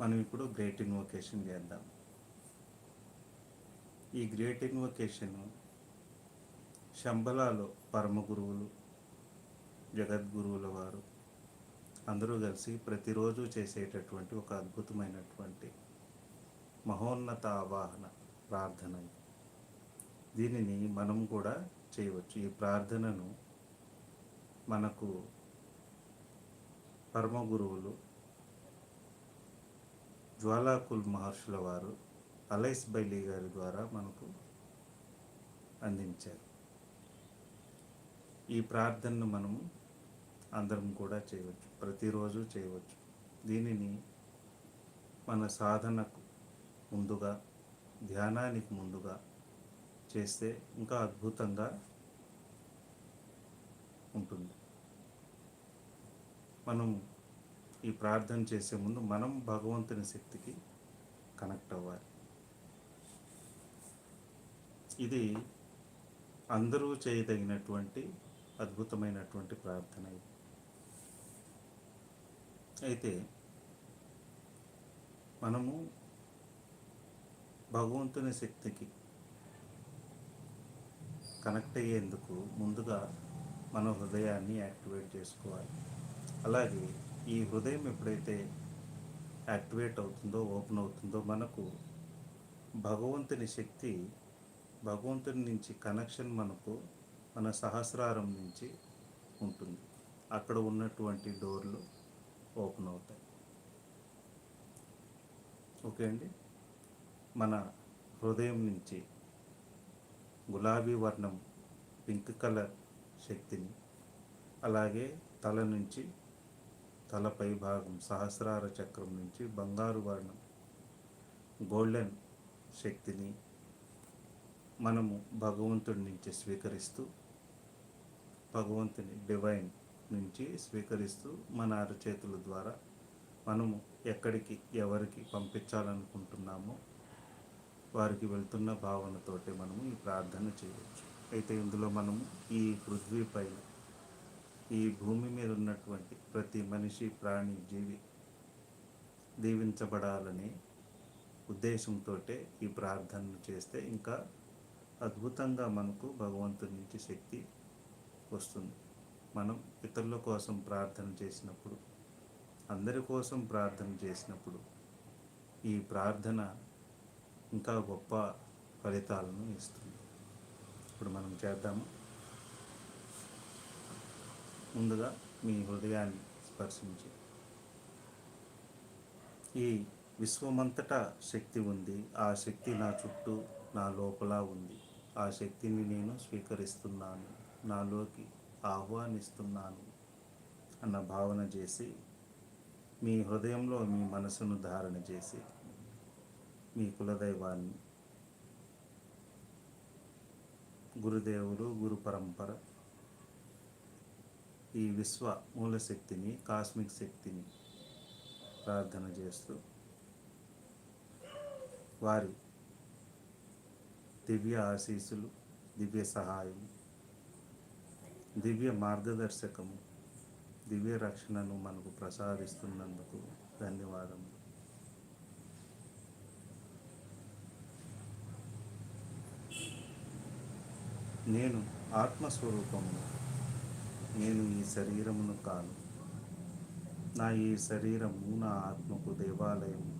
మనం ఇప్పుడు great invocation చేద్దాం. ఈ గ్రేట్ ఇన్వొకేషన్ శంబలాలో పరమ గురువులు జగద్గురువుల వారు అందరూ కలిసి ప్రతిరోజు చేసేటటువంటి ఒక అద్భుతమైనటువంటి మహోన్నత ఆవాహన ప్రార్థన దీనిని మనం కూడా చేయవచ్చు. ఈ ప్రార్థనను మనకు పరమ గురువులు జ్వాలాకుల్ మహర్షుల వారు అలైస్ బైలీ గారి ద్వారా మనకు అందించారు. ఈ ప్రార్థనను మనము అందరం కూడా చేయవచ్చు ప్రతిరోజు చేయవచ్చు. దీనిని మన సాధనకు ముందుగా ధ్యానానికి ముందుగా చేస్తే ఇంకా అద్భుతంగా ఉంటుంది. మనం ఈ ప్రార్థన చేసే ముందు మనం భగవంతుని శక్తికి కనెక్ట్ అవ్వాలి. ఇది అందరూ చేయదగినటువంటి అద్భుతమైనటువంటి ప్రార్థన ఇది. అయితే మనము భగవంతుని శక్తికి కనెక్ట్ అయ్యేందుకు ముందుగా మన హృదయాన్ని యాక్టివేట్ చేసుకోవాలి. అలాగే ఈ హృదయం ఎప్పుడైతే యాక్టివేట్ అవుతుందో ఓపెన్ అవుతుందో మనకు భగవంతుని శక్తి భగవంతుని నుంచి కనెక్షన్ మనకు మన సహస్రారం నుంచి ఉంటుంది. అక్కడ ఉన్నటువంటి డోర్లు ఓపెన్ అవుతాయి. ఓకే అండి? మన హృదయం నుంచి గులాబీ వర్ణం పింక్ కలర్ శక్తిని అలాగే తల నుంచి తలపై భాగం సహస్రార చక్రం నుంచి బంగారు వర్ణం. గోల్డెన్ శక్తిని మనము భగవంతుడి నుంచి స్వీకరిస్తూ భగవంతుని డివైన్ నుంచి స్వీకరిస్తూ మన అరచేతుల ద్వారా మనము ఎక్కడికి ఎవరికి పంపించాలనుకుంటున్నామో వారికి వెళ్తున్న భావనతోటి మనము ఈ ప్రార్థన చేయవచ్చు అయితే ఇందులో మనము ఈ పృథ్వీ పైన ఈ భూమి మీద ఉన్నటువంటి ప్రతి మనిషి ప్రాణి జీవి దీవించబడాలనే ఉద్దేశంతో ఈ ప్రార్థనలు చేస్తే ఇంకా అద్భుతంగా మనకు భగవంతుడి నుంచి శక్తి వస్తుంది. మనం ఇతరుల కోసం ప్రార్థన చేసినప్పుడు అందరి కోసం ప్రార్థన చేసినప్పుడు ఈ ప్రార్థన ఇంకా గొప్ప ఫలితాలను ఇస్తుంది. ఇప్పుడు మనం చేద్దాము. ముందుగా మీ హృదయాన్ని స్పర్శించి. ఈ విశ్వమంతటా శక్తి ఉంది. ఆ శక్తి నా చుట్టూ నా లోపల ఉంది. ఆ శక్తిని నేను స్వీకరిస్తున్నాను. నాలోకి ఆహ్వానిస్తున్నాను అన్న భావన చేసి మీ హృదయంలో మీ మనసును ధారణ చేసి మీ కులదైవాన్ని గురుదేవులు గురు పరంపర ఈ విశ్వ మూల శక్తిని కాస్మిక్ శక్తిని ప్రార్థన చేస్తూ వారి దివ్య ఆశీస్సులు దివ్య సహాయం దివ్య మార్గదర్శకము దివ్య రక్షణను మనకు ప్రసాదిస్తున్నందుకు ధన్యవాదములు. నేను ఆత్మస్వరూపమును నేను ఈ శరీరమును కాను. నా ఈ శరీరము నా ఆత్మకు దేవాలయం.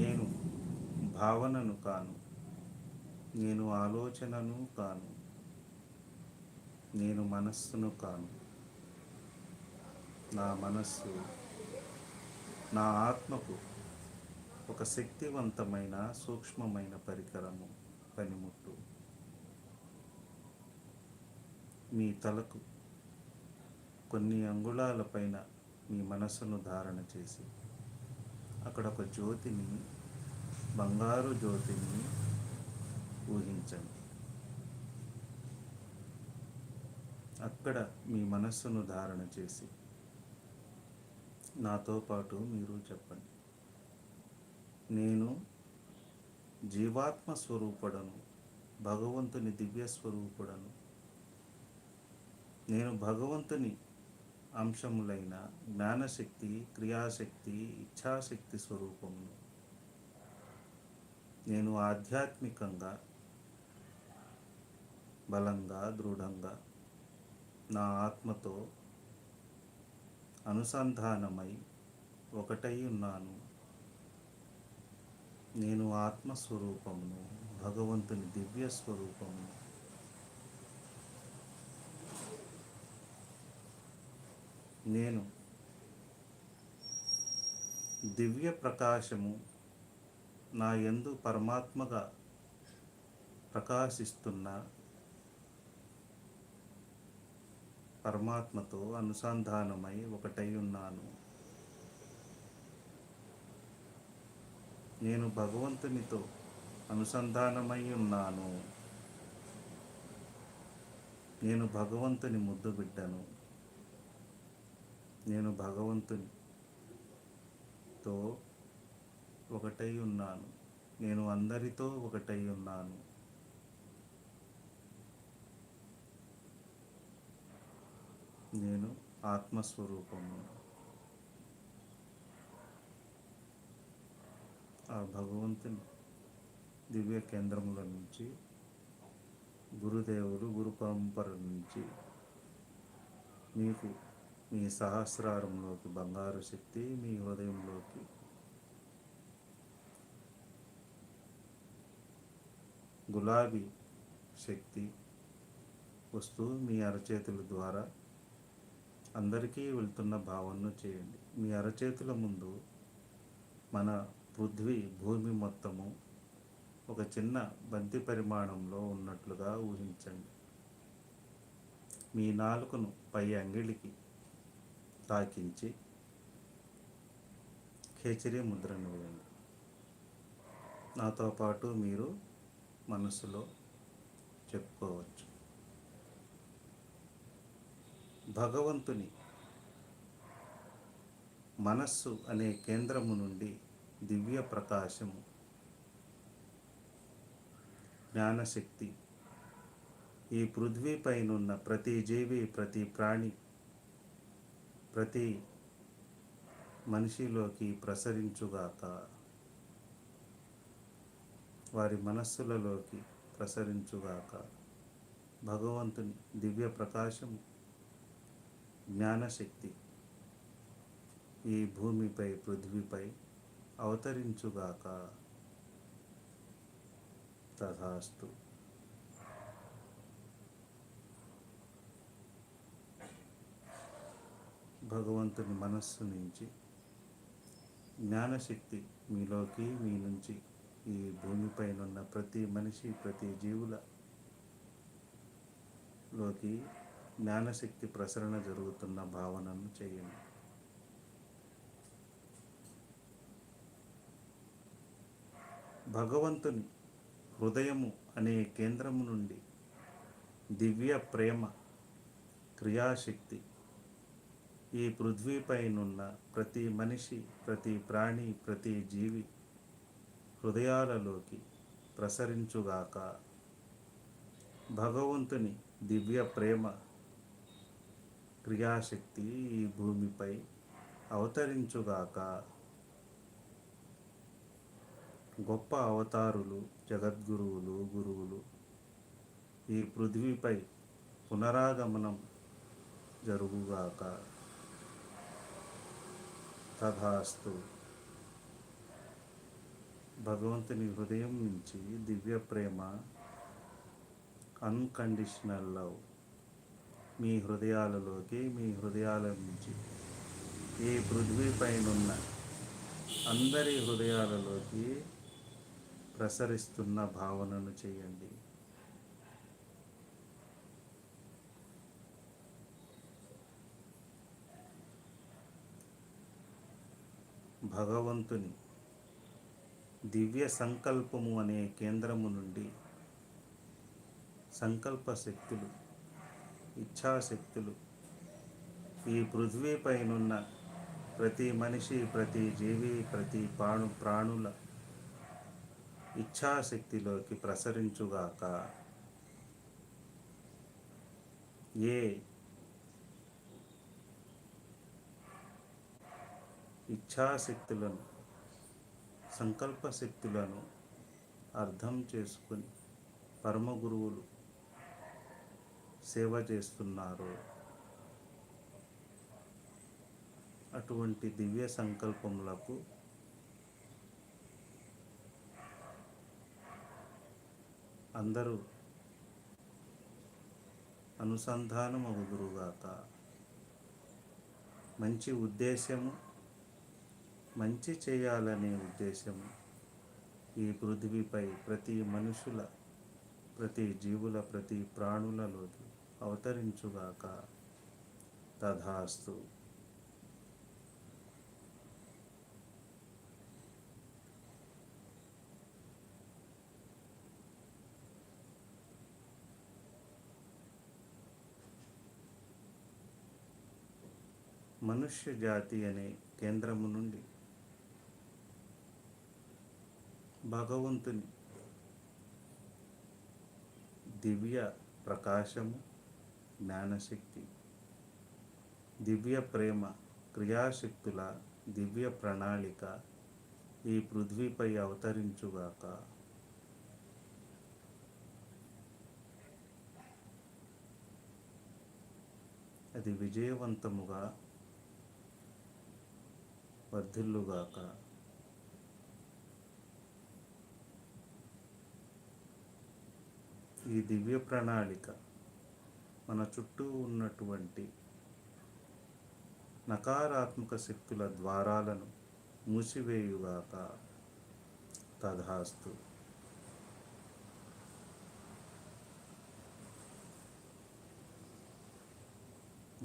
నేను భావనను కాను. నేను ఆలోచనను కాను. నేను మనస్సును కాను. నా మనస్సు నా ఆత్మకు ఒక శక్తివంతమైన సూక్ష్మమైన పరికరము పనిముట్టు. మీ తలకు కొన్ని అంగుళాల పైన మీ మనసును ధారణ చేసి అక్కడ ఒక జ్యోతిని బంగారు జ్యోతిని ఊహించండి. అక్కడ మీ మనస్సును ధారణ చేసి నాతో పాటు మీరు చెప్పండి. నేను జీవాత్మ స్వరూపుడను భగవంతుని దివ్య స్వరూపుడను. నేను భగవంతుని అంశములైన జ్ఞానశక్తి క్రియాశక్తి ఇచ్ఛాశక్తి స్వరూపమును. నేను ఆధ్యాత్మికంగా బలంగా దృఢంగా నా ఆత్మతో అనుసంధానమై ఒకటై ఉన్నాను. నేను ఆత్మస్వరూపమును భగవంతుని దివ్య స్వరూపమును నేను దివ్య ప్రకాశము నా యందు పరమాత్మగా ప్రకాశిస్తున్న పరమాత్మతో అనుసంధానమై ఒకటై ఉన్నాను. నేను భగవంతునితో అనుసంధానమై ఉన్నాను. నేను భగవంతుని ముద్దు బిడ్డను నేను భగవంతునితో ఒకటై ఉన్నాను. నేను అందరితో ఒకటై ఉన్నాను. నేను ఆత్మస్వరూపము. ఆ భగవంతుని దివ్య కేంద్రముల నుంచి గురుదేవులు గురు పరంపర నుంచి మీకు మీ సహస్రారంలోకి బంగారు శక్తి మీ హృదయంలోకి గులాబీ శక్తి వస్తూ మీ అరచేతుల ద్వారా అందరికీ వెళ్తున్న భావనను చేయండి. మీ అరచేతుల ముందు మన పృథ్వీ భూమి మొత్తము ఒక చిన్న బంతి పరిమాణంలో ఉన్నట్లుగా ఊహించండి. మీ నాలుకను పై అంగిలికి తాకించి ఖేచరీ ముద్రను వేయండి నాతో పాటు మీరు మనసులో చెప్పుకోవచ్చు. భగవంతుని మనస్సు అనే కేంద్రము నుండి దివ్య ప్రకాశము జ్ఞానశక్తి. ఈ పృథ్వీపైనున్న ప్రతి జీవి ప్రతి ప్రాణి ప్రతి మనిషిలోకి ప్రసరించుగాక వారి మనస్సులలోకి ప్రసరించుగాక భగవంతుని దివ్య ప్రకాశం జ్ఞానశక్తి ఈ భూమిపై పృథ్వీపై అవతరించుగాక తథాస్తు. భగవంతుని మనస్సు నుంచి జ్ఞానశక్తి మీలోకి మీ నుంచి ఈ భూమిపైనున్న ప్రతి మనిషి ప్రతి జీవుల లోకి జ్ఞానశక్తి ప్రసరణ జరుగుతున్న భావనను చేయండి. భగవంతుని హృదయము అనే కేంద్రము నుండి దివ్య ప్రేమ క్రియాశక్తి ఈ పృథ్వీపైనున్న ప్రతి మనిషి ప్రతి ప్రాణి ప్రతి జీవి హృదయాలలోకి ప్రసరించుగాక భగవంతుని దివ్య ప్రేమ క్రియాశక్తి ఈ భూమిపై అవతరించుగాక గొప్ప అవతారులు జగద్గురువులు గురువులు. ఈ పృథ్వీపై పునరాగమనం జరుగుగాక తథాస్తు. భగవంతుని హృదయం నుంచి దివ్య ప్రేమ అన్కండిషనల్ లవ్ మీ హృదయాలలోకి మీ హృదయాల నుంచి. ఈ పృథ్వీపైనున్న అందరి హృదయాలలోకి ప్రసరిస్తున్న భావనను చేయండి. భగవంతుని దివ్య సంకల్పము అనే కేంద్రము నుండి సంకల్ప శక్తులు ఇచ్ఛాశక్తులు ఈ పృథ్వీపైనున్న ప్రతి మనిషి ప్రతి జీవి ప్రతి ప్రాణు ప్రాణుల ఇచ్ఛాశక్తిలోకి ప్రసరించుగాక ఏ ఇచ్ఛాశక్తులను సంకల్పశక్తులను అర్థం చేసుకుని పరమ గురువులు సేవ చేస్తున్నారు అటువంటి దివ్య సంకల్పములకు అందరూ అనుసంధానమగుదురుగాక మంచి ఉద్దేశము మంచి చేయాలనే ఉద్దేశము ఈ పృథివీపై ప్రతి మనుషుల ప్రతి జీవుల ప్రతి ప్రాణులలోకి అవతరించుగాక తథాస్తు. మనుష్య జాతి అనే కేంద్రము నుండి భగవంతుని దివ్య ప్రకాశము జ్ఞానశక్తి దివ్య ప్రేమ క్రియాశక్తుల దివ్య ప్రణాళిక ఈ పృథ్వీపై అవతరించుగాక. అది విజయవంతముగా వర్ధిల్లుగాక. ఈ దివ్య ప్రణాళిక మన చుట్టూ ఉన్నటువంటి నకారాత్మక శక్తుల ద్వారాలను మూసివేయుగాక తథాస్తు.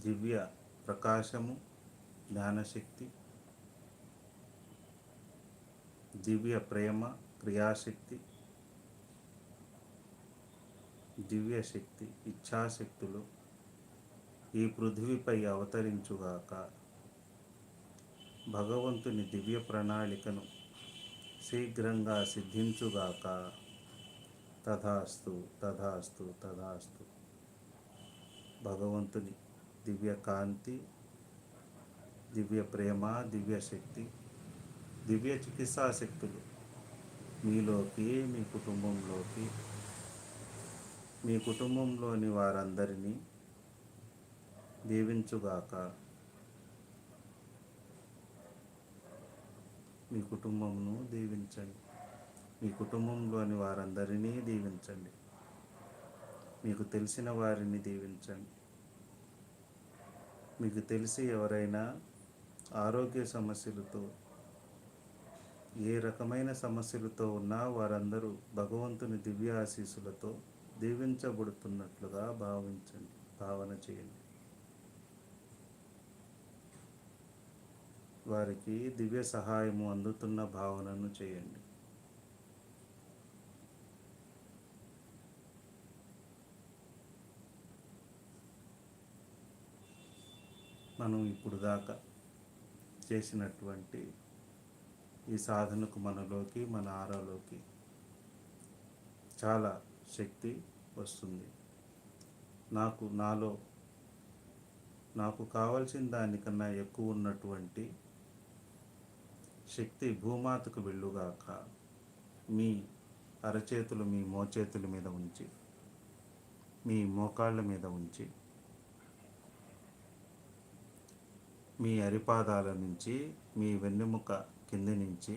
దివ్య ప్రకాశము జ్ఞానశక్తి దివ్య ప్రేమ క్రియాశక్తి దివ్య శక్తి ఇచ్ఛాశక్తులు ఈ పృథ్వీపై అవతరించుగాక భగవంతుని దివ్య ప్రణాళికను శీఘ్రంగా సిద్ధించుగాక. తథాస్తు తథాస్తు తథాస్తు. భగవంతుని దివ్య కాంతి దివ్య ప్రేమ దివ్య శక్తి దివ్య చికిత్సా శక్తులు. మీలోకి మీ కుటుంబంలోకి. మీ కుటుంబంలోని వారందరినీ దీవించుగాక. మీ కుటుంబంను దీవించండి. మీ కుటుంబంలోని వారందరినీ దీవించండి. మీకు తెలిసిన వారిని దీవించండి. మీకు తెలిసి ఎవరైనా ఆరోగ్య సమస్యలతో ఏ రకమైన సమస్యలతో ఉన్నా వారందరూ భగవంతుని దివ్య ఆశీస్సులతో దీవించబడుతున్నట్లుగా భావించండి భావన చేయండి. వారికి దివ్య సహాయము అందుతున్న భావనను చేయండి. మనం ఇప్పుడు దాకా చేసినటువంటి ఈ సాధనకు మనలోకి మన ఆరాలోకి చాలా శక్తి వస్తుంది. నాకు నాలో నాకు కావలసిన దానికన్నా ఎక్కువ ఉన్నటువంటి శక్తి భూమాతకు వెళ్ళుగాక మీ అరచేతులు మీ మోచేతుల మీద ఉంచి మీ మోకాళ్ళ మీద ఉంచి మీ అరిపాదాల నుంచి మీ వెన్నెముక కింది నుంచి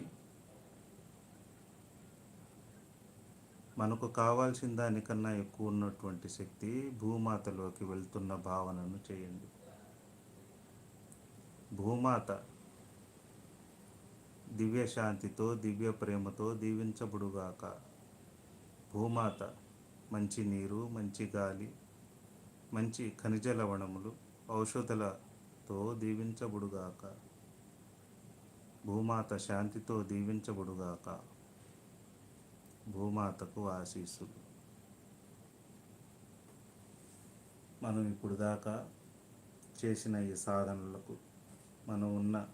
మనకు కావాల్సిన దానికన్నా ఎక్కువ ఉన్నటువంటి శక్తి భూమాతలోకి వెళ్తున్న భావనను చేయండి. భూమాత దివ్య శాంతితో దివ్య ప్రేమతో దీవించబడుగాక భూమాత మంచి నీరు మంచి గాలి మంచి ఖనిజ లవణములు ఔషధలతో దీవించబడుగాక భూమాత శాంతితో దీవించబడుగాక. భూమాతకు ఆశీస్సులు. మనం ఇప్పుడు దాకా చేసిన ఈ సాధనలకు మనం ఉన్న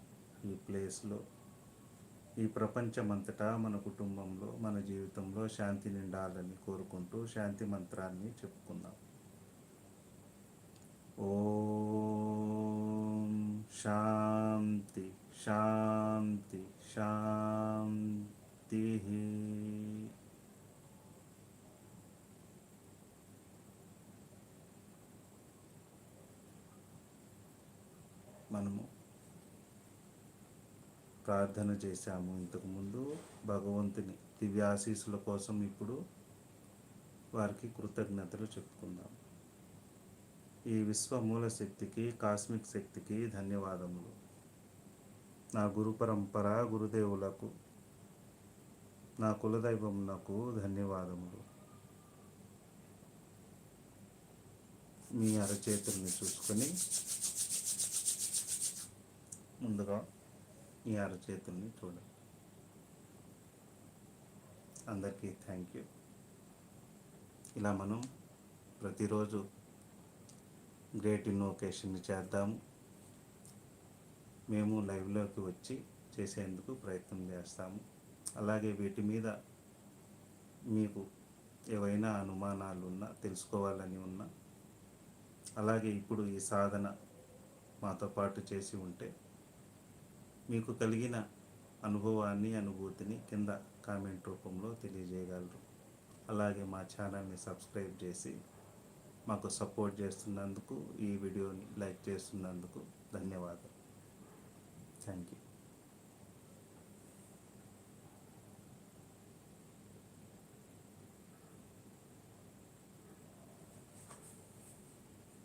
ఈ ప్లేస్లో ఈ ప్రపంచమంతటా మన కుటుంబంలో మన జీవితంలో శాంతి నిండాలని కోరుకుంటూ శాంతి మంత్రాన్ని చెప్పుకుందాం. ఓం శాంతి. శాంతి శాంతి. మనము ప్రార్థన చేశాము ఇంతకుముందు భగవంతుని దివ్యాశీసుల కోసం ఇప్పుడు వారికి కృతజ్ఞతలు చెప్పుకుందాం. ఈ విశ్వమూల శక్తికి కాస్మిక్ శక్తికి ధన్యవాదములు. నా గురు పరంపర గురుదేవులకు నా కులదైవమునకు ధన్యవాదములు. మీ అరచేతుల్ని చూసుకొని ముందుగా మీ అరచేతుల్ని చూడండి అందరికీ థ్యాంక్ యూ ఇలా మనం ప్రతిరోజు గ్రేట్ ఇన్నోకేషన్ని చేద్దాము. మేము లైవ్లోకి వచ్చి చేసేందుకు ప్రయత్నం చేస్తాము. అలాగే వీటి మీద మీకు ఏవైనా అనుమానాలు ఉన్నా తెలుసుకోవాలని ఉన్నా అలాగే ఇప్పుడు ఈ సాధన మాతో పాటు చేసి ఉంటే మీకు కలిగిన అనుభవాన్ని అనుభూతిని కింద కామెంట్ రూపంలో తెలియజేయగలరు. అలాగే మా ఛానల్ని సబ్స్క్రైబ్ చేసి మాకు సపోర్ట్ చేస్తున్నందుకు ఈ వీడియోని లైక్ చేస్తున్నందుకు ధన్యవాదాలు. Thank you